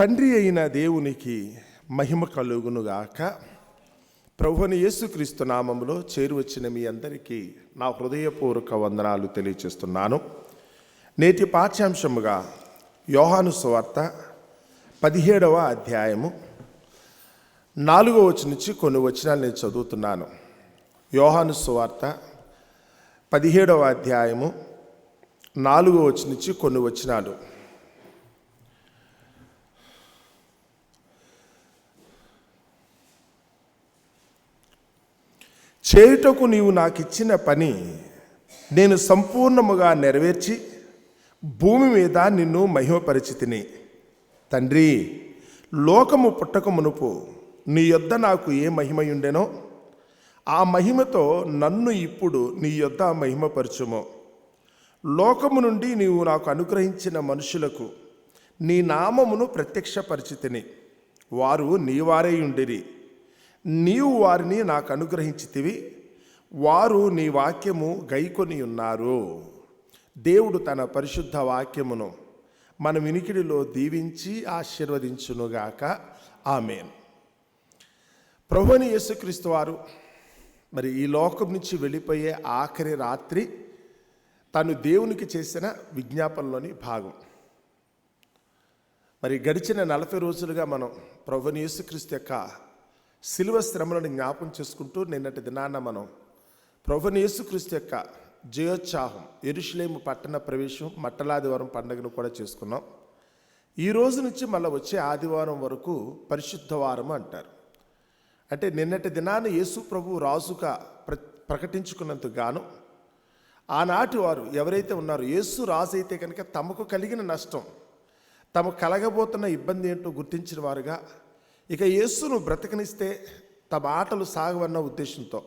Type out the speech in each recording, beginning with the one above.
తండ్రి అయిన దేవునికి మహిమ కలుగునుగాక. ప్రభుని యేసుక్రీస్తు నామంలో చేరువచ్చిన మీ అందరికీ నా హృదయపూర్వక వందనాలు తెలియచేస్తున్నాను. నేటి పాఠ్యాంశముగా యోహాను సువార్త పదిహేడవ అధ్యాయము నాలుగో వచ్చి నుంచి కొన్ని వచనాలు నేను చదువుతున్నాను. యోహాను సువార్త పదిహేడవ అధ్యాయము నాలుగో వచ్చి నుంచి కొన్ని వచనాలు. చేయుటకు నీవు నాకు ఇచ్చిన పని నేను సంపూర్ణముగా నెరవేర్చి భూమి మీద నిన్ను మహిమపరిచితిని. తండ్రి లోకము పుట్టక మునుపు నీ యొద్ద నాకు ఏ మహిమయుండెనో ఆ మహిమతో నన్ను ఇప్పుడు నీ యొద్ద మహిమపరచుము. లోకము నుండి నీవు నాకు అనుగ్రహించిన మనుషులకు నీ నామమును ప్రత్యక్షపరిచితిని. వారు నీవారై ఉండిరి. నీవు వారిని నాకు అనుగ్రహించితివి. వారు నీ వాక్యము గైకొని ఉన్నారు. దేవుడు తన పరిశుద్ధ వాక్యమును మన వినికిడిలో దీవించి ఆశీర్వదించునుగాక. ఆమెన్. ప్రభుని యేసుక్రీస్తు వారు మరి ఈ లోకం నుంచి వెళ్ళిపోయే ఆఖరి రాత్రి తను దేవునికి చేసిన విజ్ఞాపనలోని భాగం. మరి గడిచిన నలభై రోజులుగా మనం ప్రభుని యేసుక్రీస్తు యొక్క శిలువ శ్రమలను జ్ఞాపం చేసుకుంటూ నిన్నటి దినాన మనం ప్రభుని యేసుక్రీస్తు యొక్క జయోత్సాహం ఎరుషులేము పట్టణ ప్రవేశం మట్టలాదివారం పండుగను కూడా చేసుకున్నాం. ఈ రోజు నుంచి మళ్ళీ వచ్చే ఆదివారం వరకు పరిశుద్ధవారం అంటారు. అంటే నిన్నటి దినాన యేసు ప్రభు రాజుగా ప్ర ప్రకటించుకున్నందుకు గాను ఆనాటి వారు ఎవరైతే ఉన్నారో యేసు రాజు అయితే కనుక తమకు కలిగిన నష్టం తమకు కలగబోతున్న ఇబ్బంది ఏంటో గుర్తించిన వారుగా ఇక యేసును బ్రతకనిస్తే తమ ఆటలు సాగవన్న ఉద్దేశంతో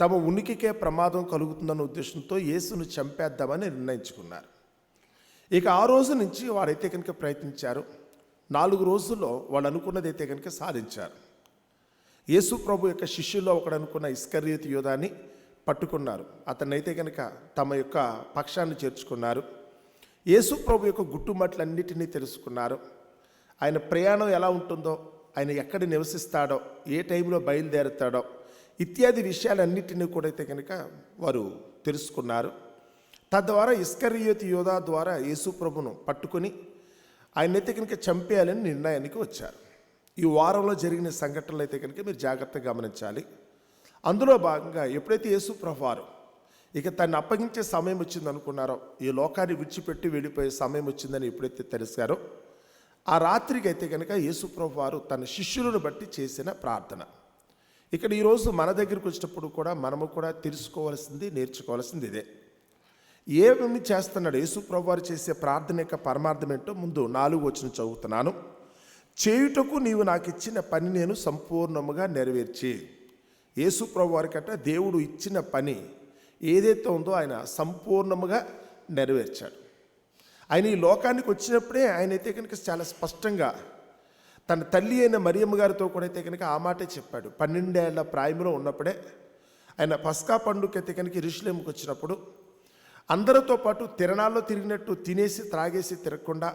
తమ ఉనికికే ప్రమాదం కలుగుతుందన్న ఉద్దేశంతో యేసును చంపేద్దామని నిర్ణయించుకున్నారు. ఇక ఆ రోజు నుంచి వారైతే కనుక ప్రయత్నించారు. నాలుగు రోజుల్లో వాళ్ళు అనుకున్నదైతే కనుక సాధించారు. యేసు ప్రభు యొక్క శిష్యుల్లో ఒకడు అనుకున్న ఇస్కర్యత్ యోధాన్ని పట్టుకున్నారు. అతనైతే కనుక తమ యొక్క పక్షాన్ని చేర్చుకున్నారు. యేసు ప్రభు యొక్క గుట్టుమట్లన్నిటినీ తెలుసుకున్నారు. ఆయన ప్రయాణం ఎలా ఉంటుందో ఆయన ఎక్కడ నివసిస్తాడో ఏ టైంలో బయలుదేరుతాడో ఇత్యాది విషయాలన్నిటినీ కూడా అయితే కనుక వారు తెలుసుకున్నారు. తద్వారా ఇస్కరియోతి యోధా ద్వారా యేసుప్రభును పట్టుకుని ఆయన ఆయనైతే కనుక చంపేయాలని నిర్ణయానికి వచ్చారు. ఈ వారంలో జరిగిన సంఘటనలు అయితే కనుక మీరు జాగ్రత్తగా గమనించాలి. అందులో భాగంగా ఎప్పుడైతే యేసు వారు ఇక తను అప్పగించే సమయం వచ్చింది అనుకున్నారో ఈ లోకాన్ని విడిచిపెట్టి వెళ్ళిపోయే సమయం వచ్చిందని ఎప్పుడైతే తెలిసారో ఆ రాత్రికి అయితే కనుక యేసుప్రభు వారు తన శిష్యులను బట్టి చేసిన ప్రార్థన. ఇక్కడ ఈరోజు మన దగ్గరికి వచ్చినప్పుడు కూడా మనము కూడా తెలుసుకోవాల్సింది నేర్చుకోవాల్సింది ఇదే. ఏమేమి చేస్తున్నాడు? యేసుప్రభు వారు చేసే ప్రార్థన యొక్క పరమార్థం ఏంటో ముందు నాలుగు వచ్చిన చదువుతున్నాను. చేయుటకు నీవు నాకు ఇచ్చిన పని నేను సంపూర్ణముగా నెరవేర్చి. యేసుప్రభు వారికట దేవుడు ఇచ్చిన పని ఏదైతే ఉందో ఆయన సంపూర్ణముగా నెరవేర్చాడు. ఆయన ఈ లోకానికి వచ్చినప్పుడే ఆయన అయితే కనుక చాలా స్పష్టంగా తన తల్లి అయిన మరియమ్మ గారితో కూడా అయితే కనుక ఆ మాటే చెప్పాడు. పన్నెండేళ్ళ ప్రాయంలో ఉన్నప్పుడే ఆయన పస్కా పండుగ అయితే కనుక ఇరుషులేముకి వచ్చినప్పుడు అందరితో పాటు తిరణాల్లో తిరిగినట్టు తినేసి త్రాగేసి తిరగకుండా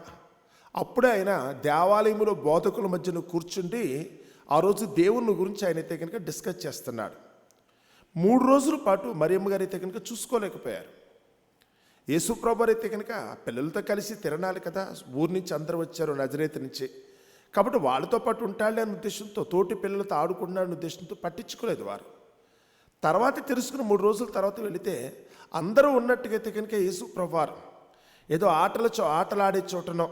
అప్పుడే ఆయన దేవాలయంలో బోధకుల మధ్యన కూర్చుండి ఆ రోజు దేవుని గురించి ఆయన అయితే కనుక డిస్కస్ చేస్తున్నాడు. మూడు రోజుల పాటు మరియమ్మ గారు అయితే కనుక చూసుకోలేకపోయారు. యేసుప్రభు అయితే కనుక పిల్లలతో కలిసి తిరణాలి కదా ఊరి నుంచి అందరూ వచ్చారు నజరేత నుంచి. కాబట్టి వాళ్ళతో పాటు ఉంటాడు అనే ఉద్దేశంతో తోటి పిల్లలతో ఆడుకున్నాడనే ఉద్దేశంతో పట్టించుకోలేదు వారు. తర్వాత తెలుసుకుని మూడు రోజుల తర్వాత వెళితే అందరూ ఉన్నట్టుగా అయితే కనుక యేసు ప్రభువారు ఏదో ఆటల చో ఆటలాడే చోటనో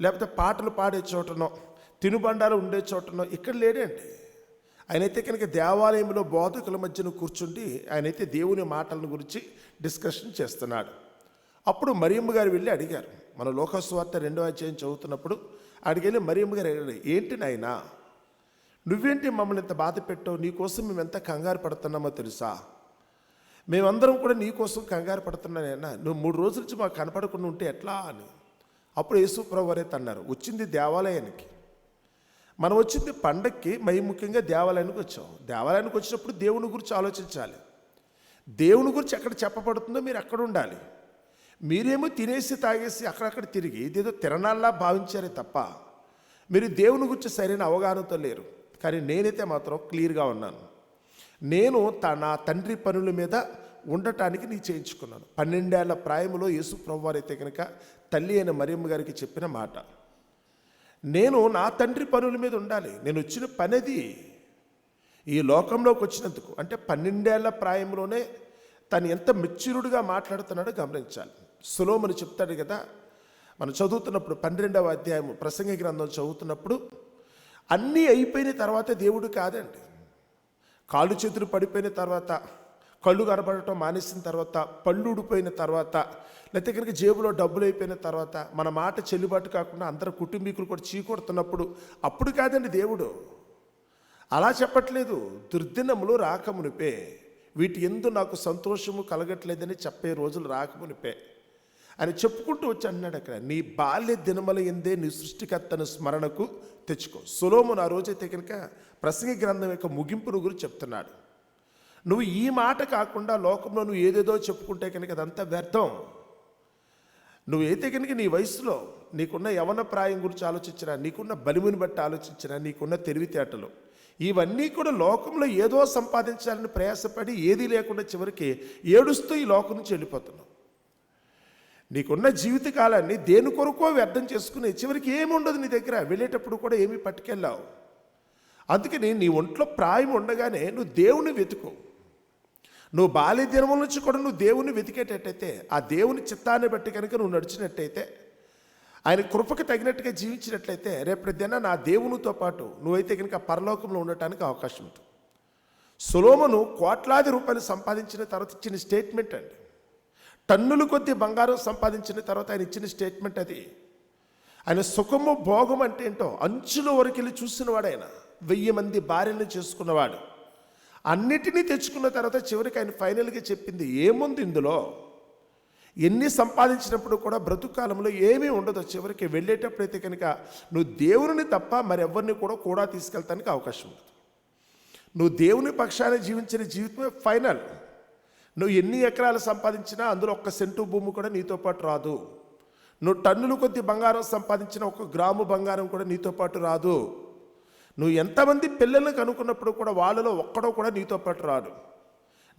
లేకపోతే పాటలు పాడే చోటనో తినుబండాలు ఉండే చోటనో ఇక్కడ లేడండి. ఆయనైతే కనుక దేవాలయంలో బోధకుల మధ్యన కూర్చుండి ఆయనైతే దేవుని మాటల గురించి డిస్కషన్ చేస్తున్నాడు. అప్పుడు మరియమ్మ గారు వెళ్ళి అడిగారు. మన లోకస్వార్త రెండో అధ్యాయం చదువుతున్నప్పుడు అడిగెళ్ళి మరియమ్మ గారు అడిగారు ఏంటి నాయనా? నువ్వేంటి మమ్మల్ని ఇంత బాధ పెట్టావు? నీకోసం మేము ఎంత కంగారు పడుతున్నామో తెలుసా? మేమందరం కూడా నీకోసం కంగారు పడుతున్నానైనా నువ్వు మూడు రోజుల నుంచి మాకు కనపడకుండా ఉంటే ఎట్లా అని. అప్పుడు యేసు ప్రభు అన్నారు వచ్చింది దేవాలయానికి. మనం వచ్చింది పండక్కి మై ముఖ్యంగా దేవాలయానికి వచ్చాం. దేవాలయానికి వచ్చినప్పుడు దేవుని గురించి ఆలోచించాలి. దేవుని గురించి ఎక్కడ చెప్పబడుతుందో మీరు అక్కడ ఉండాలి. మీరేమో తినేసి తాగేసి అక్కడక్కడ తిరిగి ఇదేదో తిరణాల్లా భావించారే తప్ప మీరు దేవుని గురించి సరైన అవగాహనతో లేరు. కానీ నేనైతే మాత్రం క్లియర్గా ఉన్నాను. నేను త- నా తండ్రి పనుల మీద ఉండటానికి నీ చేయించుకున్నాను. పన్నెండేళ్ళ ప్రాయంలో యేసు ప్రభువారు అయితే కనుక తల్లి అయిన మరియమ్మ గారికి చెప్పిన మాట. నేను నా తండ్రి పనుల మీద ఉండాలి. నేను వచ్చిన పనిది ఈ లోకంలోకి వచ్చినందుకు. అంటే పన్నెండేళ్ళ ప్రాయంలోనే తను ఎంత మెచ్యూర్డ్గా మాట్లాడుతున్నాడో గమనించాలి. సులోమని చెప్తాడు కదా. మనం చదువుతున్నప్పుడు పన్నెండవ అధ్యాయం ప్రసంగ గ్రంథం చదువుతున్నప్పుడు అన్నీ అయిపోయిన తర్వాత దేవుడు కాదండి. కాళ్ళు చేతులు పడిపోయిన తర్వాత కళ్ళు కనబడటం మానేసిన తర్వాత పళ్ళు ఊడిపోయిన తర్వాత లేకపోతే కనుక జేబులో డబ్బులు అయిపోయిన తర్వాత మన మాట చెల్లుబాటు కాకుండా అందరు కుటుంబీకులు కూడా చీకొడుతున్నప్పుడు అప్పుడు కాదండి దేవుడు. అలా చెప్పట్లేదు. దుర్దినములు రాకమునిపే. వీటి ఎందు నాకు సంతోషము కలగట్లేదని చెప్పే రోజులు రాకమునిపే. అని చెప్పుకుంటూ వచ్చి అన్నాడు అక్కడ. నీ బాల్య దినముల ఎందే నీ సృష్టికర్తను స్మరణకు తెచ్చుకో. సులోమును ఆ రోజైతే కనుక ప్రసంగి గ్రంథం యొక్క ముగింపును గురించి చెప్తున్నాడు. నువ్వు ఈ మాట కాకుండా లోకంలో నువ్వు ఏదేదో చెప్పుకుంటే కనుక అదంతా వ్యర్థం. నువ్వైతే కనుక నీ వయసులో నీకున్న యవన ప్రాయం గురించి ఆలోచించినా నీకున్న బలిముని బట్టి ఆలోచించినా నీకున్న తెలివితేటలు ఇవన్నీ కూడా లోకంలో ఏదో సంపాదించాలని ప్రయాసపడి ఏదీ లేకుండా చివరికి ఏడుస్తూ ఈ లోకం నుంచి వెళ్ళిపోతున్నావు. నీకున్న జీవితకాలాన్ని దేని కొరకో వ్యర్థం చేసుకుని చివరికి ఏముండదు నీ దగ్గర? వెళ్ళేటప్పుడు కూడా ఏమీ పట్టుకెళ్ళావు. అందుకని నీ ఒంట్లో ప్రాయం ఉండగానే నువ్వు దేవుని వెతుకు. నువ్వు బాల్య దినముల నుంచి కూడా నువ్వు దేవుని వెతికేటట్టయితే ఆ దేవుని చిత్తాన్ని బట్టి కనుక నువ్వు నడిచినట్టయితే ఆయన కృపకు తగినట్టుగా జీవించినట్లయితే రేపటి దిన నా దేవునితో పాటు నువ్వైతే కనుక పరలోకంలో ఉండటానికి అవకాశం ఉంటుంది. సులోమను కోట్లాది రూపాయలు సంపాదించిన తర్వాత ఇచ్చిన స్టేట్మెంట్ అండి. టన్నులు కొద్దీ బంగారం సంపాదించిన తర్వాత ఆయన ఇచ్చిన స్టేట్మెంట్ అది. ఆయన సుఖము భోగం అంటే ఏంటో అంచుల వరకు వెళ్ళి చూసినవాడు ఆయన. వెయ్యి మంది భార్యలను చేసుకున్నవాడు. అన్నిటినీ తెచ్చుకున్న తర్వాత చివరికి ఆయన ఫైనల్గా చెప్పింది ఏముంది ఇందులో? ఎన్ని సంపాదించినప్పుడు కూడా బ్రతుకాలంలో ఏమీ ఉండదు. చివరికి వెళ్ళేటప్పుడైతే కనుక నువ్వు దేవుని తప్ప మరెవరిని కూడా కూడా తీసుకెళ్తానికి అవకాశం ఉండదు. నువ్వు దేవుని పక్షాన జీవించిన జీవితమే ఫైనల్. నువ్వు ఎన్ని ఎకరాలు సంపాదించినా అందులో ఒక్క సెంటు భూమి కూడా నీతో పాటు రాదు. నువ్వు టన్నులు కొద్ది బంగారం సంపాదించిన ఒక గ్రాము బంగారం కూడా నీతో పాటు రాదు. నువ్వు ఎంతమంది పిల్లల్ని కనుక్కున్నప్పుడు కూడా వాళ్ళలో ఒక్కడో కూడా నీతో పాటు రాడు.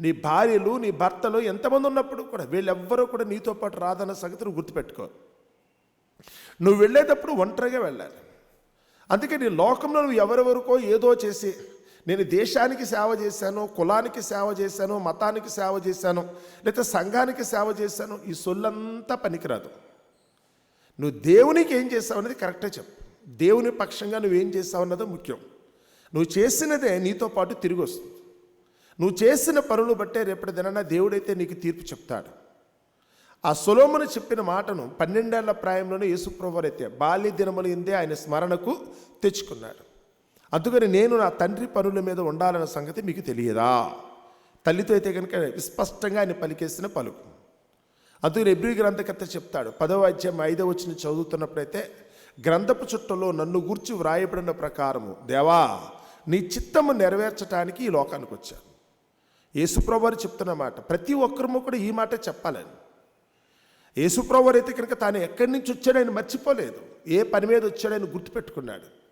నీ భార్యలు నీ భర్తలు ఎంతమంది ఉన్నప్పుడు కూడా వీళ్ళెవ్వరూ కూడా నీతో పాటు రాదన్న సంగతిని గుర్తుపెట్టుకో. నువ్వు వెళ్ళేటప్పుడు ఒంటరిగా వెళ్ళాలి. అందుకే నీ లోకంలో నువ్వు ఎవరెవరికో ఏదో చేసి నేను దేశానికి సేవ చేశాను కులానికి సేవ చేశాను మతానికి సేవ చేశాను లేకపోతే సంఘానికి సేవ చేశాను ఈ సొల్లంతా పనికిరాదు. నువ్వు దేవునికి ఏం చేస్తావు అనేది కరెక్టే చెప్పు. దేవుని పక్షంగా నువ్వేం చేస్తావు అన్నది ముఖ్యం. నువ్వు చేసినదే నీతో పాటు తిరిగి వస్తుంది. నువ్వు చేసిన పనులు బట్టే రేపటి దినాన దేవుడైతే నీకు తీర్పు చెప్తాడు. ఆ సొలోమును చెప్పిన మాటను పన్నెండేళ్ళ ప్రాయంలోనే యేసుప్రభువారు అయితే బాల్య దినములు ఇందే ఆయన స్మరణకు తెచ్చుకున్నాడు. అందుకని నేను నా తండ్రి పనుల మీద ఉండాలన్న సంగతి మీకు తెలియదా? తల్లితో అయితే కనుక విస్పష్టంగా ఆయన పలికేసిన పలుకు. అందుకని ఎబ్రి గ్రంథకర్త చెప్తాడు పదవ అధ్యాయం ఐదవ వచ్చిన చదువుతున్నప్పుడైతే గ్రంథపు చుట్టలో నన్ను గూర్చి వ్రాయబడిన ప్రకారము దేవా నీ చిత్తము నెరవేర్చడానికి ఈ లోకానికి వచ్చాను. యేసుప్రభువారు చెప్తున్న మాట ప్రతి ఒక్కరము కూడా ఈ మాట చెప్పాలని. యేసుప్రభువారు అయితే కనుక తాను ఎక్కడి నుంచి వచ్చాడని మర్చిపోలేదు. ఏ పని మీద వచ్చాడని గుర్తుపెట్టుకున్నాడు.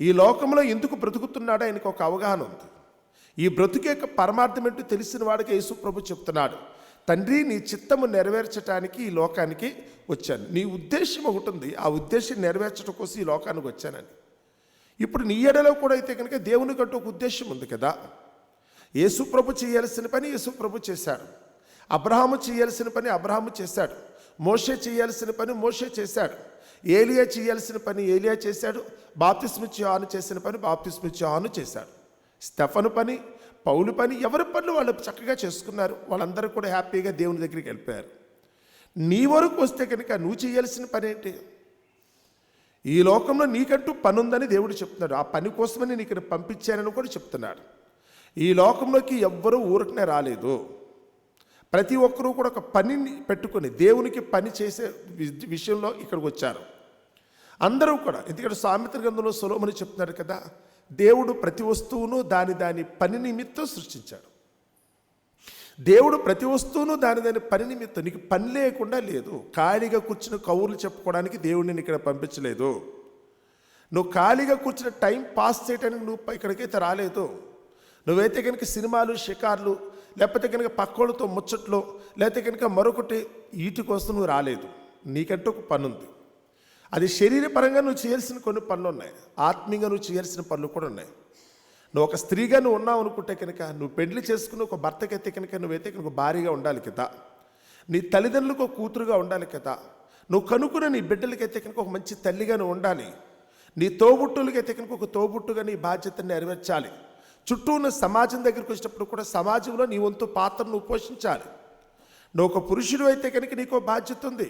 ఈ లోకంలో ఎందుకు బ్రతుకుతున్నాడో ఆయనకు ఒక అవగాహన ఉంది. ఈ బ్రతుకే పరమార్థం ఏంటో తెలిసిన వాడికి యేసు ప్రభు చెప్తున్నాడు. తండ్రి నీ చిత్తము నెరవేర్చడానికి ఈ లోకానికి వచ్చాను. నీ ఉద్దేశం ఒకటి ఉంది. ఆ ఉద్దేశం నెరవేర్చడం కోసం ఈ లోకానికి వచ్చానని. ఇప్పుడు నీ ఎడలో కూడా అయితే కనుక దేవునికంటూ ఒక ఉద్దేశం ఉంది కదా. యేసుప్రభు చేయాల్సిన పని యేసుప్రభు చేశాడు. అబ్రహాము చేయాల్సిన పని అబ్రహాము చేశాడు. మోషే చేయాల్సిన పని మోషే చేశాడు. ఏలియా చేయాల్సిన పని ఏలియా చేశాడు. బాప్తిస్మిచ్చి ఆను చేసిన పని బాప్తిస్మిచ్చి ఆను చేశాడు. స్టెఫను పని పౌలు పని ఎవరి పనులు వాళ్ళు చక్కగా చేసుకున్నారు. వాళ్ళందరూ కూడా హ్యాపీగా దేవుని దగ్గరికి వెళ్ళిపోయారు. నీ వరకు వస్తే కనుక నువ్వు చేయాల్సిన పని ఏంటి? ఈ లోకంలో నీకంటూ పని ఉందని దేవుడు చెప్తున్నాడు. ఆ పని కోసమని నీకు ఇక్కడ పంపించానని కూడా చెప్తున్నాడు. ఈ లోకంలోకి ఎవ్వరూ ఊరకనే రాలేదు. ప్రతి ఒక్కరూ కూడా ఒక పనిని పెట్టుకొని దేవునికి పని చేసే విషయంలో ఇక్కడికి వచ్చారు. అందరూ కూడా ఎందుకంటే సామెత గ్రంథంలో సులోమని చెప్తున్నాడు కదా దేవుడు ప్రతి వస్తువును దాని దాని పని నిమిత్తం సృష్టించాడు. దేవుడు ప్రతి వస్తువును దాని దాని పని నిమిత్తం నీకు పని లేకుండా లేదు. ఖాళీగా కూర్చుని కౌరులు చెప్పుకోవడానికి దేవుడిని ఇక్కడ పంపించలేదు. నువ్వు ఖాళీగా కూర్చుని టైం పాస్ చేయడానికి నువ్వు ఇక్కడికైతే రాలేదు. నువ్వైతే కనుక సినిమాలు షికార్లు లేకపోతే కనుక పక్కోళ్ళతో ముచ్చట్లో లేకపోతే కనుక మరొకటి వీటి కోసం నువ్వు రాలేదు. నీకంటూ ఒక పని ఉంది అది శరీరపరంగా నువ్వు చేయాల్సిన కొన్ని పనులు ఉన్నాయి ఆత్మీయంగా నువ్వు చేయాల్సిన పనులు కూడా ఉన్నాయి. నువ్వు ఒక స్త్రీగా నువ్వు ఉన్నావు అనుకుంటే కనుక నువ్వు పెళ్ళి చేసుకుని ఒక భర్తకైతే కనుక నువ్వైతే కనుక భారీగా ఉండాలి కదా. నీ తల్లిదండ్రులకు ఒక కూతురుగా ఉండాలి కదా. నువ్వు కనుక్కున్న నీ బిడ్డలకైతే కనుక ఒక మంచి తల్లిగా నువ్వు ఉండాలి. నీ తోబుట్టులకైతే కనుక ఒక తోబుట్టుగా నీ బాధ్యతను నెరవేర్చాలి. చుట్టూ ఉన్న సమాజం దగ్గరికి వచ్చినప్పుడు కూడా సమాజంలో నీ వంతు పాత్రను పోషించాలి. నువ్వు ఒక పురుషుడు అయితే కనుక నీకు బాధ్యత ఉంది.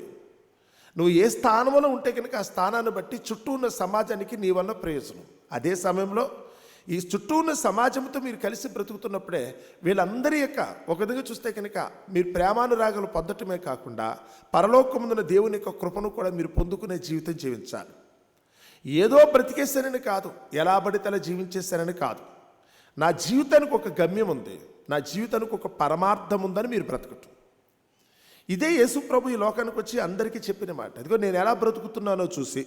నువ్వు ఏ స్థానంలో ఉంటే కనుక ఆ స్థానాన్ని బట్టి చుట్టూ ఉన్న సమాజానికి నీ వల్ల ప్రయోజనం. అదే సమయంలో ఈ చుట్టూ ఉన్న సమాజంతో మీరు కలిసి బ్రతుకుతున్నప్పుడే వీళ్ళందరి యొక్క ఒక విధంగా చూస్తే కనుక మీరు ప్రేమానురాగాలు పొందటమే కాకుండా పరలోకముందున దేవుని యొక్క కృపను కూడా మీరు పొందుకునే జీవితం జీవించాలి. ఏదో బ్రతికేశానని కాదు ఎలా పడితే అలా జీవించేశానని కాదు. నా జీవితానికి ఒక గమ్యం ఉంది. నా జీవితానికి ఒక పరమార్థం ఉందని మీరు బ్రతకటం ఇదే యేసుప్రభు ఈ లోకానికి వచ్చి అందరికీ చెప్పిన మాట. అదిగో నేను ఎలా బ్రతుకుతున్నానో చూసి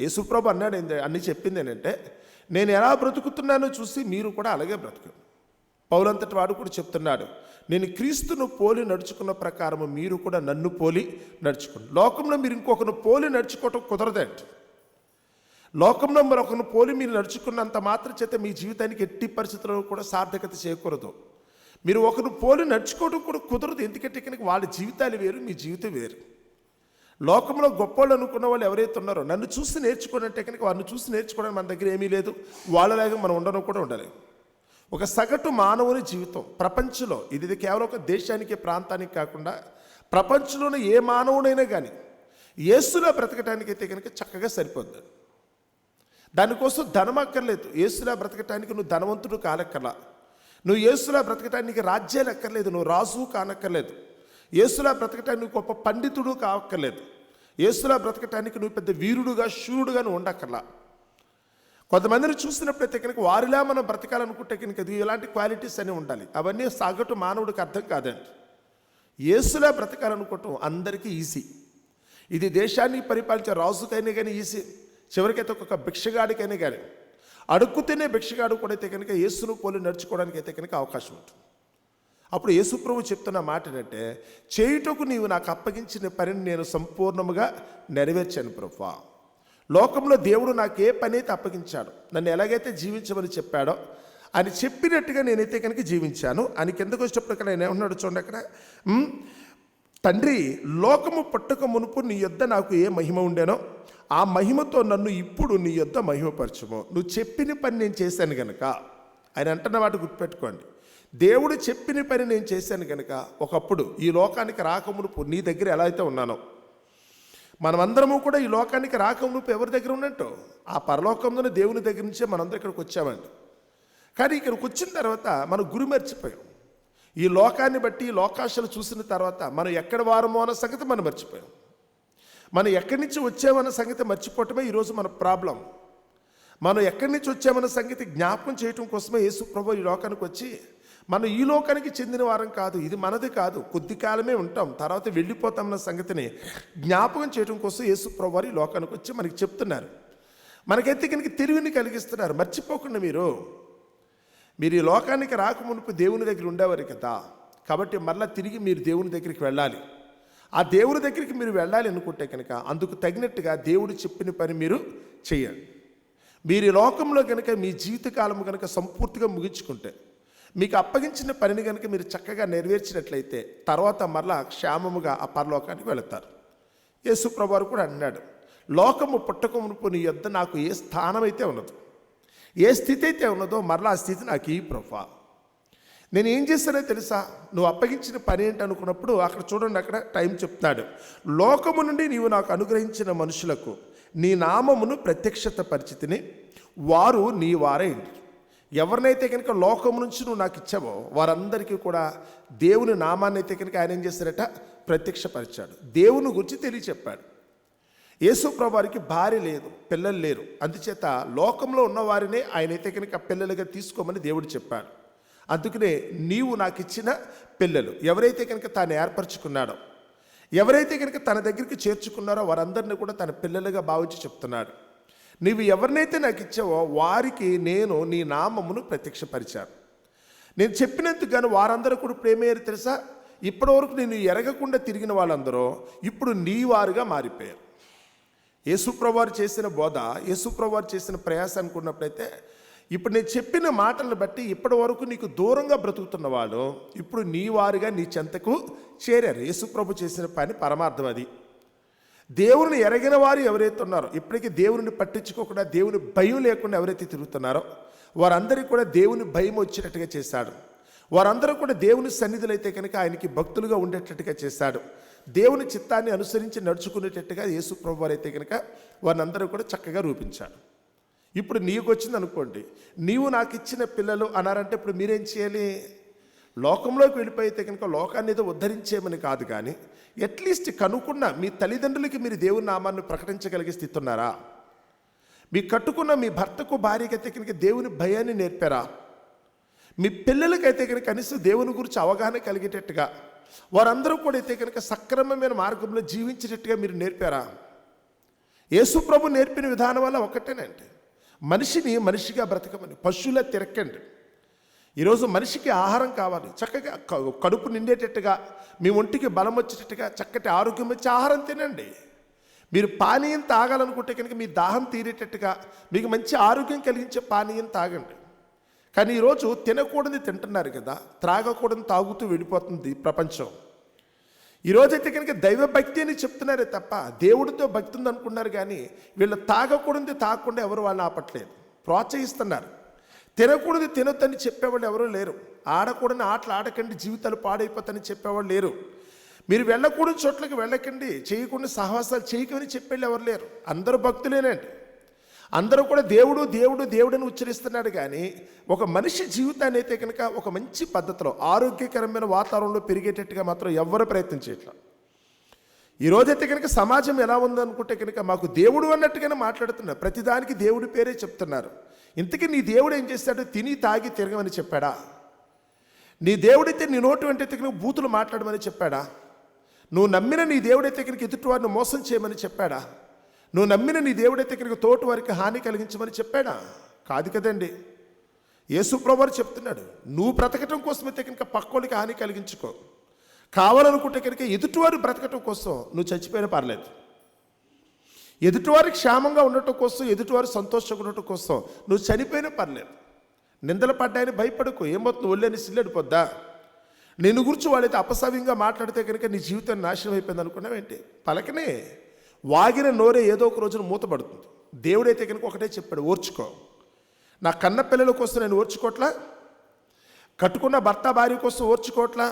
యేసుప్రభు అన్నాడు ఏంది? అన్ని చెప్పింది ఏంటంటే నేను ఎలా బ్రతుకుతున్నానో చూసి మీరు కూడా అలాగే బ్రతుకు పౌలంతటి వాడు కూడా చెప్తున్నాడు నేను క్రీస్తును పోలి నడుచుకున్న ప్రకారము మీరు కూడా నన్ను పోలి నడుచుకోండి. లోకంలో మీరు ఇంకొకరు పోలి నడుచుకోవటం కుదరదండి. లోకంలో మరొకరిని పోలి మీరు నడుచుకున్నంత మాత్రం చేత మీ జీవితానికి ఎట్టి పరిస్థితుల్లో కూడా సార్థకత చేయకూడదు మీరు ఒకరిని పోలి నడుచుకోవడం కూడా కుదరదు. ఎందుకంటే కనుక వాళ్ళ జీవితాలు వేరు మీ జీవితం వేరు. లోకంలో గొప్పవాళ్ళు అనుకున్న వాళ్ళు ఎవరైతే ఉన్నారో నన్ను చూసి నేర్చుకోనంటే కనుక వారిని చూసి నేర్చుకోవడానికి మన దగ్గర ఏమీ లేదు. వాళ్ళలాగా మనం ఉండడం కూడా ఉండలేము. ఒక సగటు మానవుని జీవితం ప్రపంచంలో ఇది ఇది కేవలం ఒక దేశానికి ప్రాంతానికి కాకుండా ప్రపంచంలోని ఏ మానవుడైనా కానీ యేసులో బ్రతకటానికైతే కనుక చక్కగా సరిపోద్ది. దానికోసం ధనం అక్కర్లేదు. యేసులా బ్రతకటానికి నువ్వు ధనవంతుడు కానక్కర్లా. నువ్వు యేసులా బ్రతకటానికి రాజ్యాలు అక్కర్లేదు. నువ్వు రాజు కానక్కర్లేదు. యేసులా బ్రతకటానికి నువ్వు గొప్ప పండితుడు కావక్కర్లేదు. యేసులా బ్రతకటానికి నువ్వు పెద్ద వీరుడుగా శూరుడుగా నువ్వు ఉండక్కర్లా. కొంతమందిని చూసినప్పుడైతే కనుక వారిలా మనం బ్రతకాలనుకుంటే కనుక ఇది ఇలాంటి క్వాలిటీస్ అన్నీ ఉండాలి. అవన్నీ సాగటు మానవుడికి అర్థం కాదండి. యేసులా బ్రతకాలనుకోవటం అందరికీ ఈజీ. ఇది దేశాన్ని పరిపాలించే రాజుకైనా కానీ ఈజీ. చివరికైతే ఒక్కొక్క భిక్షగాడికైనా కానీ అడుక్కు తినే భిక్షగాడు కూడా అయితే కనుక యేసును పోలి నడుచుకోవడానికి అయితే కనుక అవకాశం ఉంటుంది. అప్పుడు యేసుప్రభు చెప్తున్న మాట ఏంటంటే చేయుటకు నీవు నాకు అప్పగించిన పనిని నేను సంపూర్ణముగా నెరవేర్చాను ప్రభా లోకంలో దేవుడు నాకు ఏ పని అయితే అప్పగించాడు నన్ను ఎలాగైతే జీవించమని చెప్పాడో అని చెప్పినట్టుగా నేనైతే కనుక జీవించాను. అని కిందకు వచ్చేటప్పుడు నేను ఏమన్నాడు చూడండి అక్కడ? తండ్రి లోకము పట్టుక మునుపు నీ యొద్ద నాకు ఏ మహిమ ఉండేనో ఆ మహిమతో నన్ను ఇప్పుడు నీ యొద్ద మహిమపరచము. నువ్వు చెప్పిన పని నేను చేశాను గనక ఆయన అంటున్న వాటి గుర్తుపెట్టుకోండి. దేవుడు చెప్పిన పని నేను చేశాను గనక ఒకప్పుడు ఈ లోకానికి రాకమునుపు నీ దగ్గర ఎలా అయితే ఉన్నానో మనమందరము కూడా ఈ లోకానికి రాకమునుపు ఎవరి దగ్గర ఉన్నట్టు? ఆ పరలోకంలోనే దేవుని దగ్గర నుంచే మనందరం ఇక్కడికి వచ్చామండి. కానీ ఇక్కడికి వచ్చిన తర్వాత మనం గురి మర్చిపోయాం. ఈ లోకాన్ని బట్టి ఈ లోకాశలు చూసిన తర్వాత మనం ఎక్కడ వారమో అన్న సంగతి మనం మర్చిపోయాం. మనం ఎక్కడి నుంచి వచ్చామన్న సంగతి మర్చిపోవటమే ఈరోజు మన ప్రాబ్లం. మనం ఎక్కడి నుంచి వచ్చామన్న సంగతి జ్ఞాపకం చేయటం కోసమే యేసు ప్రభు ఈ లోకానికి వచ్చి మనం ఈ లోకానికి చెందిన వారం కాదు ఇది మనది కాదు కొద్ది కాలమే ఉంటాం తర్వాత వెళ్ళిపోతామన్న సంగతిని జ్ఞాపకం చేయడం కోసం యేసు ప్రభు ఈ లోకానికి వచ్చి మనకి చెప్తున్నారు. మనకైతే కనుక తెలివిని కలిగిస్తున్నారు. మర్చిపోకుండా మీరు మీరు ఈ లోకానికి రాకమునుపు దేవుని దగ్గర ఉండేవారు కదా కాబట్టి మరలా తిరిగి మీరు దేవుని దగ్గరికి వెళ్ళాలి. ఆ దేవుడి దగ్గరికి మీరు వెళ్ళాలి అనుకుంటే కనుక అందుకు తగినట్టుగా దేవుడు చెప్పిన పని మీరు చేయండి మీరు ఈ లోకంలో కనుక మీ జీవితకాలం కనుక సంపూర్తిగా ముగించుకుంటే మీకు అప్పగించిన పనిని కనుక మీరు చక్కగా నెరవేర్చినట్లయితే తర్వాత మరలా క్షేమముగా ఆ పరలోకానికి వెళతారు. యేసు ప్రభువారు కూడా అన్నాడు లోకము పుట్టక మునుపు నీ యొద్ద నాకు ఏ స్థానం అయితే ఉన్నదో ఏ స్థితి అయితే ఉన్నదో మరలా ఆ స్థితి నాకు ఈ ప్రభా నేను ఏం చేస్తానో తెలుసా? నువ్వు అప్పగించిన పని ఏంటి అనుకున్నప్పుడు అక్కడ చూడండి అక్కడ టైం చెప్తున్నాడు. లోకము నుండి నీవు నాకు అనుగ్రహించిన మనుషులకు నీ నామమును ప్రత్యక్షత పరిచితిని వారు నీ వారైంది ఎవరినైతే కనుక లోకం నుంచి నువ్వు నాకు ఇచ్చావో వారందరికీ కూడా దేవుని నామాన్ని అయితే కనుక ఆయన ఏం చేశారట? ప్రత్యక్షపరిచాడు. దేవుని గురించి తెలియచెప్పాడు. యేసు భార్య లేదు పిల్లలు లేరు. అందుచేత లోకంలో ఉన్నవారినే ఆయనైతే కనుక పిల్లలుగా తీసుకోమని దేవుడు చెప్పాడు. అందుకనే నీవు నాకు ఇచ్చిన పిల్లలు. ఎవరైతే కనుక తాను ఏర్పరచుకున్నాడో ఎవరైతే కనుక తన దగ్గరికి చేర్చుకున్నారో వారందరినీ కూడా తన పిల్లలుగా భావించి చెప్తున్నాడు. నీవు ఎవరినైతే నాకు ఇచ్చావో వారికి నేను నీ నామమును ప్రత్యక్షపరిచాను. నేను చెప్పినందుకు వారందరూ కూడా ప్రేమయ్యారు తెలుసా? ఇప్పటివరకు నేను ఎరగకుండా తిరిగిన వాళ్ళందరూ ఇప్పుడు నీ వారుగా మారిపోయారు. యేసుప్రవారు చేసిన బోధ యేసుప్రవారు చేసిన ప్రయాసం అనుకున్నప్పుడైతే ఇప్పుడు నేను చెప్పిన మాటలను బట్టి ఇప్పటి వరకు నీకు దూరంగా బ్రతుకుతున్న వాళ్ళు ఇప్పుడు నీ వారుగా నీ చెంతకు చేరారు. యేసుప్రభు చేసిన పని పరమార్థం అది. దేవుని ఎరగిన వారు ఎవరైతే ఉన్నారో ఇప్పటికీ దేవుని పట్టించుకోకుండా దేవుని భయం లేకుండా ఎవరైతే తిరుగుతున్నారో వారందరికీ కూడా దేవుని భయం వచ్చేటట్టుగా చేశాడు. వారందరూ కూడా దేవుని సన్నిధులు అయితే కనుక ఆయనకి భక్తులుగా ఉండేటట్టుగా చేశాడు. దేవుని చిత్తాన్ని అనుసరించి నడుచుకునేటట్టుగా యేసు ప్రభు వారైతే కనుక వారిని అందరూ కూడా చక్కగా రూపించాడు ఇప్పుడు నీకు వచ్చింది అనుకోండి నీవు నాకు ఇచ్చిన పిల్లలు అన్నారంటే ఇప్పుడు మీరేం చేయాలి? లోకంలోకి వెళ్ళిపోయితే కనుక లోకాన్ని ఏదో ఉద్ధరించేమని కాదు కానీ అట్లీస్ట్ కనుక్కున్న మీ తల్లిదండ్రులకి మీరు దేవుని నామాన్ని ప్రకటించగలిగే స్థితి ఉన్నారా? మీ కట్టుకున్న మీ భర్తకు భార్యకైతే కనుక దేవుని భయాన్ని నేర్పారా? మీ పిల్లలకైతే కనుక కనీసం దేవుని గురించి అవగాహన కలిగేటట్టుగా వారందరూ కూడా అయితే కనుక సక్రమమైన మార్గంలో జీవించేటట్టుగా మీరు నేర్పారా? యేసుప్రభు నేర్పిన విధానం వల్ల ఒకటేనండి. మనిషిని మనిషిగా బ్రతకమని పశువులా తిరక్కండి. ఈరోజు మనిషికి ఆహారం కావాలి. చక్కగా క- కడుపు నిండేటట్టుగా మీ ఒంటికి బలం వచ్చేటట్టుగా చక్కటి ఆరోగ్యం వచ్చే ఆహారం తినండి. మీరు పానీయం తాగాలనుకుంటే కనుక మీ దాహం తీరేటట్టుగా మీకు మంచి ఆరోగ్యం కలిగించే పానీయం తాగండి. కానీ ఈరోజు తినకూడదు తింటున్నారు కదా త్రాగకూడదు తాగుతూ వెళ్ళిపోతుంది ప్రపంచం. ఈరోజైతే కనుక దైవ భక్తి అని చెప్తున్నారే తప్ప దేవుడితో భక్తి ఉందనుకున్నారు కానీ వీళ్ళు తాగకూడదు తాగకుండా ఎవరు వాళ్ళు ఆపట్లేదు. ప్రోత్సహిస్తున్నారు. తినకూడదు తినొద్దని చెప్పేవాళ్ళు ఎవరూ లేరు. ఆడకూడని ఆటలు ఆడకండి జీవితాలు పాడైపోతని చెప్పేవాళ్ళు లేరు. మీరు వెళ్ళకూడని చోట్లకి వెళ్ళకండి చేయకుండా సహవాసాలు చేయకమని చెప్పేళ్ళు ఎవరు లేరు. అందరూ భక్తులేనండి. అందరూ కూడా దేవుడు దేవుడు దేవుడని ఉచ్చరిస్తున్నాడు కానీ ఒక మనిషి జీవితాన్ని అయితే కనుక ఒక మంచి పద్ధతిలో ఆరోగ్యకరమైన వాతావరణంలో పెరిగేటట్టుగా మాత్రం ఎవ్వరు ప్రయత్నం చేయట్లేదు ఈరోజైతే కనుక సమాజం ఎలా ఉందనుకుంటే కనుక మాకు దేవుడు అన్నట్టుగానే మాట్లాడుతున్నారు. ప్రతిదానికి దేవుడి పేరే చెప్తున్నారు. ఇంతకీ నీ దేవుడు ఏం చేస్తాడు? తిని తాగి తిరగమని చెప్పాడా? నీ దేవుడైతే నీ నోటు వెంట కనుక బూతులు మాట్లాడమని చెప్పాడా? నువ్వు నమ్మిన నీ దేవుడైతే కనుక ఎదుటి వారిని మోసం చేయమని చెప్పాడా? నువ్వు నమ్మిన నీ దేవుడైతే కనుక తోటి వారికి హాని కలిగించమని చెప్పాడా? కాదు కదండి. యేసుప్రభువారు చెప్తున్నాడు నువ్వు బ్రతకటం కోసమైతే కనుక పక్కోళ్ళకి హాని కలిగించుకో. కావాలనుకుంటే కనుక ఎదుటివారు బ్రతకటం కోసం నువ్వు చచ్చిపోయినా పర్లేదు. ఎదుటివారికి క్షేమంగా ఉండటం కోసం ఎదుటివారు సంతోషంగా ఉండటం కోసం నువ్వు చనిపోయినా పర్లేదు. నిందలు పడ్డాయని భయపడకు. ఏమవుతుంది? ఒళ్ళని సిల్లడిపోద్దా నేను గురించి వాళ్ళైతే అపసవ్యంగా మాట్లాడితే కనుక నీ జీవితం నాశనం అయిపోయింది అనుకున్నావేంటి? పలకనే. వాగిన నోరే ఏదో ఒక రోజున మూతపడుతుంది దేవుడైతే కనుక ఒకటే చెప్పాడు ఓర్చుకో. నా కన్న పిల్లల కోసం నేను ఓర్చుకోవట్లా కట్టుకున్న భర్త భార్య కోసం ఓర్చుకోవట్లా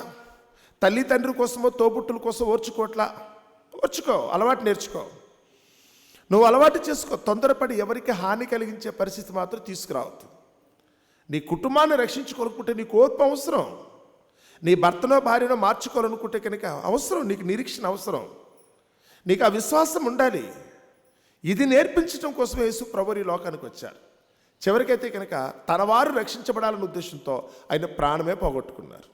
తల్లి తండ్రి కోసమో తోబుట్టుల కోసం ఓర్చుకోవట్లా ఓర్చుకో అలవాటు నేర్చుకో. నువ్వు అలవాటు చేసుకో తొందరపడి ఎవరికి హాని కలిగించే పరిస్థితి మాత్రం తీసుకురావద్దు. నీ కుటుంబాన్ని రక్షించుకోనుకుంటే నీకు ఓర్పు అవసరం. నీ భర్తనో భార్యనో మార్చుకోవాలనుకుంటే కనుక అవసరం నీకు నిరీక్షణ అవసరం. నీకు ఆ విశ్వాసం ఉండాలి. ఇది నేర్పించడం కోసమే యేసు ప్రభు ఈ లోకానికి వచ్చారు చివరికైతే కనుక తన వారు రక్షించబడాలన్న ఉద్దేశంతో ఆయన ప్రాణమే పోగొట్టుకున్నారు.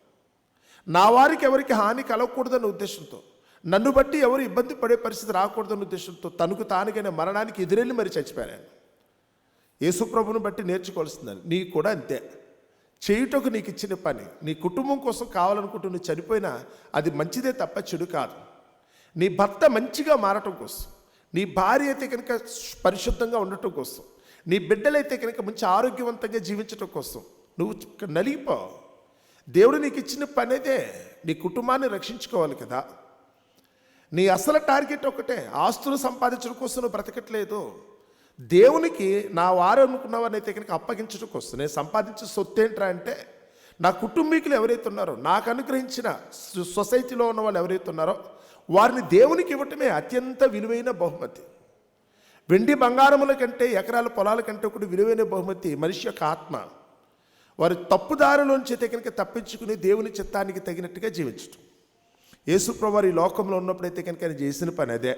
నా వారికి ఎవరికి హాని కలగకూడదన్న ఉద్దేశంతో నన్ను బట్టి ఎవరు ఇబ్బంది పడే పరిస్థితి రాకూడదన్న ఉద్దేశంతో తనకు తానుగైన మరణానికి ఎదురెళ్ళి మరి చచ్చిపోయాను ఆయన. యేసుప్రభుని బట్టి నేర్చుకోవాల్సిందని నీకు కూడా అంతే. చేయుటకు నీకు ఇచ్చిన పని నీ కుటుంబం కోసం కావాలనుకుంటూ నువ్వు చనిపోయినా అది మంచిదే తప్ప చెడు కాదు. నీ భర్త మంచిగా మారటం కోసం నీ భార్య అయితే కనుక పరిశుద్ధంగా ఉండటం కోసం నీ బిడ్డలైతే కనుక మంచి ఆరోగ్యవంతంగా జీవించటం కోసం నువ్వు నలిగిపో. దేవుడు నీకు ఇచ్చిన పని అదే నీ కుటుంబాన్ని రక్షించుకోవాలి కదా. నీ అసలు టార్గెట్ ఒకటే ఆస్తులు సంపాదించడం కోసం నువ్వు బ్రతకట్లేదు. దేవునికి నా వారు అనుకున్న వారిని అయితే కనుక అప్పగించడం కోసం నేను సంపాదించే సొత్తు ఏంట్రా అంటే నా కుటుంబీకులు ఎవరైతే ఉన్నారో నాకు అనుగ్రహించిన సొ- సొసైటీలో ఉన్న వాళ్ళు ఎవరైతే ఉన్నారో వారిని దేవునికి ఇవ్వటమే అత్యంత విలువైన బహుమతి. వెండి బంగారముల కంటే ఎకరాల పొలాల కంటే కూడా విలువైన బహుమతి మనిషి యొక్క ఆత్మ. వారి తప్పుదారిలోంచి అయితే కనుక తప్పించుకుని దేవుని చిత్తానికి తగినట్టుగా జీవించటం. యేసుప్రవారు ఈ లోకంలో ఉన్నప్పుడైతే కనుక ఆయన చేసిన పని అదే.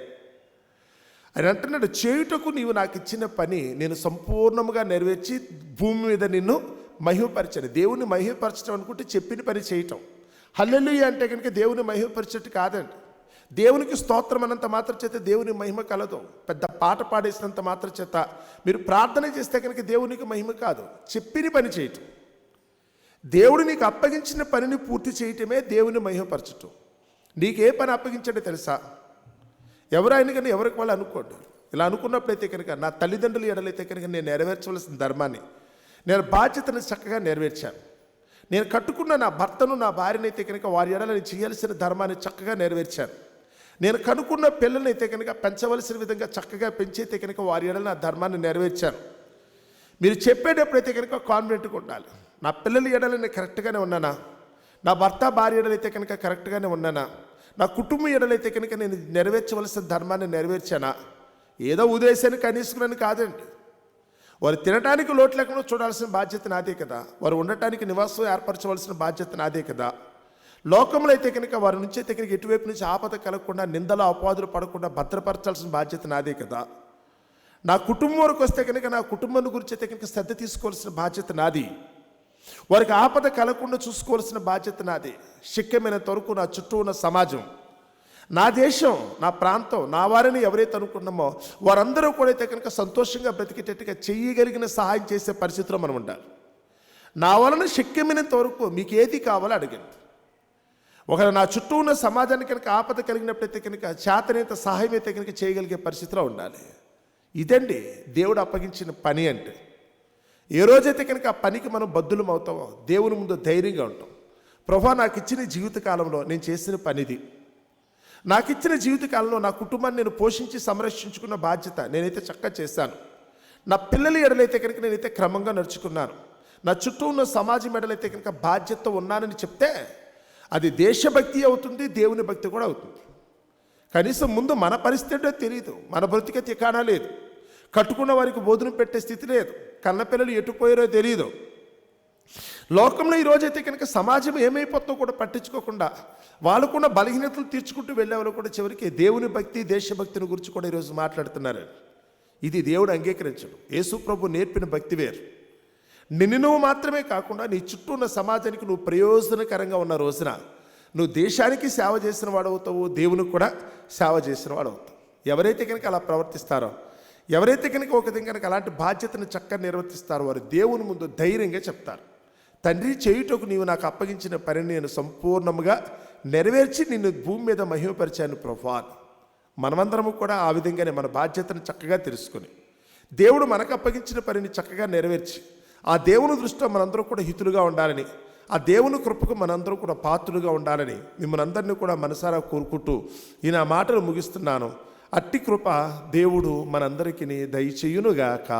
ఆయన అంటున్నాడు చేయుటకు నీవు నాకు ఇచ్చిన పని నేను సంపూర్ణముగా నెరవేర్చి భూమి మీద నిన్ను మహిమపరిచాను. దేవుని మహిమపరచడం అనుకుంటే చెప్పిన పని చేయటం. హల్లెలూయ అంటే కనుక దేవుని మహిమపరిచేట్టు కాదండి. దేవునికి స్తోత్రం అన్నంత మాత్రం చేత దేవుని మహిమ కలదు. పెద్ద పాట పాడేసినంత మాత్రం చేత మీరు ప్రార్థన చేస్తే కనుక దేవునికి మహిమ కాదు. చెప్పిన పని చేయటం. దేవుడు నీకు అప్పగించిన పనిని పూర్తి చేయటమే దేవుని మహిమపరచటం. నీకే పని అప్పగించాడో తెలుసా? ఎవరైనా కానీ ఎవరికి వాళ్ళు అనుకోండి. ఇలా అనుకున్నప్పుడైతే కనుక నా తల్లిదండ్రులు ఎడలైతే కనుక నేను నెరవేర్చవలసిన ధర్మాన్ని నేను బాధ్యతను చక్కగా నెరవేర్చాను. నేను కట్టుకున్న నా భర్తను నా భార్యనైతే కనుక వారి ఎడల నేను చేయాల్సిన ధర్మాన్ని చక్కగా నెరవేర్చాను. నేను కనుక్కున్న పిల్లల్ని అయితే కనుక పెంచవలసిన విధంగా చక్కగా పెంచైతే కనుక వారి ఎడల నా ధర్మాన్ని నెరవేర్చాను మీరు చెప్పేటప్పుడైతే కనుక కాన్ఫిడెంట్గా ఉండాలి. నా పిల్లల ఏడలు నేను కరెక్ట్గానే ఉన్నానా? నా భర్త భార్య ఏడలైతే కనుక కరెక్ట్గానే ఉన్నానా? నా కుటుంబం ఏడలైతే కనుక నేను నెరవేర్చవలసిన ధర్మాన్ని నెరవేర్చానా? ఏదో ఉదేశాన్ని కనీసుకున్నాను కాదండి. వారు తినడానికి లోటు లేకుండా చూడాల్సిన బాధ్యత నాదే కదా. వారు ఉండటానికి నివాసం ఏర్పరచవలసిన బాధ్యత నాదే కదా. లోకంలో అయితే కనుక వారి నుంచి అయితే కనుక ఎటువైపు నుంచి ఆపద కలగకుండా నిందల అపాదులు పడకుండా భద్రపరచాల్సిన బాధ్యత నాదే కదా. నా కుటుంబం వరకు వస్తే కనుక నా కుటుంబం గురించి అయితే కనుక శ్రద్ధ తీసుకోవాల్సిన బాధ్యత నాది. వారికి ఆపద కలగకుండా చూసుకోవాల్సిన బాధ్యత నాది. శక్యమైనంత వరకు నా చుట్టూ ఉన్న సమాజం నా దేశం నా ప్రాంతం నా వారిని ఎవరైతే అనుకున్నామో వారందరూ కూడా అయితే కనుక సంతోషంగా బ్రతికేటట్టుగా చెయ్యగలిగిన సహాయం చేసే పరిస్థితిలో మనం ఉండాలి. నా వలన శక్యమైనంత వరకు మీకు ఏది కావాలో అడగండి. ఒకవేళ నా చుట్టూ ఉన్న సమాజానికి కనుక ఆపద కలిగినప్పుడైతే కనుక చేతనేత సహాయం అయితే కనుక చేయగలిగే పరిస్థితిలో ఉండాలి. ఇదండి దేవుడు అప్పగించిన పని అంటే. ఏ రోజైతే కనుక ఆ పనికి మనం బద్దులం అవుతామో దేవుని ముందు ధైర్యంగా ఉంటాం. ప్రభా నాకు ఇచ్చిన జీవిత కాలంలో నేను చేసిన పనిది. నాకు ఇచ్చిన జీవితకాలంలో నా కుటుంబాన్ని నేను పోషించి సంరక్షించుకున్న బాధ్యత నేనైతే చక్కగా చేశాను. నా పిల్లల ఎడలైతే కనుక నేనైతే క్రమంగా నడుచుకున్నాను. నా చుట్టూ ఉన్న సమాజం ఎడలైతే కనుక బాధ్యత ఉన్నానని చెప్తే అది దేశభక్తి అవుతుంది దేవుని భక్తి కూడా అవుతుంది. కనీసం ముందు మన పరిస్థితి తెలియదు మన బ్రతికే తికానా లేదు. కట్టుకున్న వారికి భోజనం పెట్టే స్థితి లేదు కన్నపిల్లలు ఎటుపోయారో తెలియదు లోకంలో ఈ కనుక సమాజం ఏమైపోతుందో కూడా పట్టించుకోకుండా వాళ్ళకున్న బలహీనతలు తీర్చుకుంటూ వెళ్ళేవాళ్ళు కూడా చివరికి దేవుని భక్తి దేశభక్తిని గురించి కూడా ఈరోజు మాట్లాడుతున్నారు. ఇది దేవుడు అంగీకరించడు. యేసు ప్రభు నేర్పిన భక్తి వేరు. నిన్ను నువ్వు మాత్రమే కాకుండా నీ చుట్టూ ఉన్న సమాజానికి నువ్వు ప్రయోజనకరంగా ఉన్న రోజున నువ్వు దేశానికి సేవ చేసిన వాడు అవుతావు దేవునికి కూడా సేవ చేసిన వాడు అవుతావు ఎవరైతే కనుక అలా ప్రవర్తిస్తారో ఎవరైతే కనుక ఒక కనుక అలాంటి బాధ్యతను చక్కగా నిర్వర్తిస్తారో వారు దేవుని ముందు ధైర్యంగా చెప్తారు. తండ్రి చేయుటకు నీవు నాకు అప్పగించిన పనిని నేను సంపూర్ణముగా నెరవేర్చి నిన్ను భూమి మీద మహిమపరిచాను ప్రభా మనమందరము కూడా ఆ విధంగానే మన బాధ్యతను చక్కగా తెలుసుకొని దేవుడు మనకు అప్పగించిన పనిని చక్కగా నెరవేర్చి ఆ దేవుని దృష్టిలో మనందరం కూడా హితులుగా ఉండాలని ఆ దేవుని కృపకు మనందరం కూడా పాత్రులుగా ఉండాలని మిమ్మల్ని అందరినీ కూడా మనసారా కోరుకుంటూ ఈ నా మాటలు ముగిస్తున్నాను. అట్టి కృప దేవుడు మనందరికీ దయచేయునుగాక.